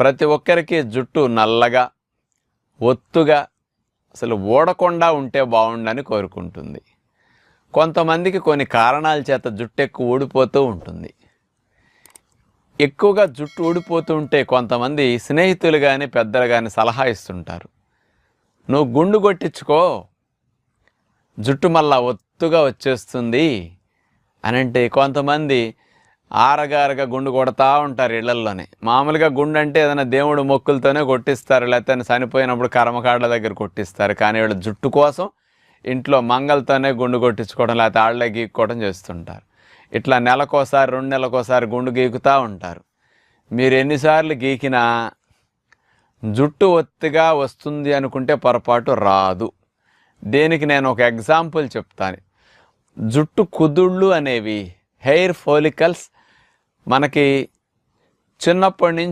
ప్రతి ఒక్కరికి జుట్టు నల్లగా ఒత్తుగా అసలు ఊడకుండా ఉంటే బాగుండని కోరుకుంటుంది. కొంతమందికి కొన్ని కారణాల చేత జుట్టు ఎక్కువ ఊడిపోతూ ఉంటుంది. ఎక్కువగా జుట్టు ఊడిపోతూ ఉంటే కొంతమంది స్నేహితులు కానీ పెద్దలు కానీ సలహా ఇస్తుంటారు. నువ్వు గుండు కొట్టించుకో జుట్టు మళ్ళా ఒత్తుగా వచ్చేస్తుంది అని అంటే కొంతమంది ఆరగారగా గుండు కొడతా ఉంటారు ఇళ్ళల్లోనే. మామూలుగా గుండు అంటే ఏదైనా దేవుడు మొక్కులతోనే కొట్టిస్తారు లేకపోతే చనిపోయినప్పుడు కర్మకాళ్ళ దగ్గర కొట్టిస్తారు. కానీ వీళ్ళు జుట్టు కోసం ఇంట్లో మంగళతోనే గుండు కొట్టించుకోవడం లేకపోతే ఆళ్ళే గీక్కోవడం చేస్తుంటారు. ఇట్లా నెలకోసారి రెండు నెలకోసారి గుండు గీకుతూ ఉంటారు. మీరు ఎన్నిసార్లు గీకినా జుట్టు ఒత్తిగా వస్తుంది అనుకుంటే పొరపాటు రాదు. దేనికి నేను ఒక ఎగ్జాంపుల్ చెప్తాను. జుట్టు కుదుళ్ళు అనేవి హెయిర్ ఫోలికల్స్ మనకి చిన్నప్పటి నుంచి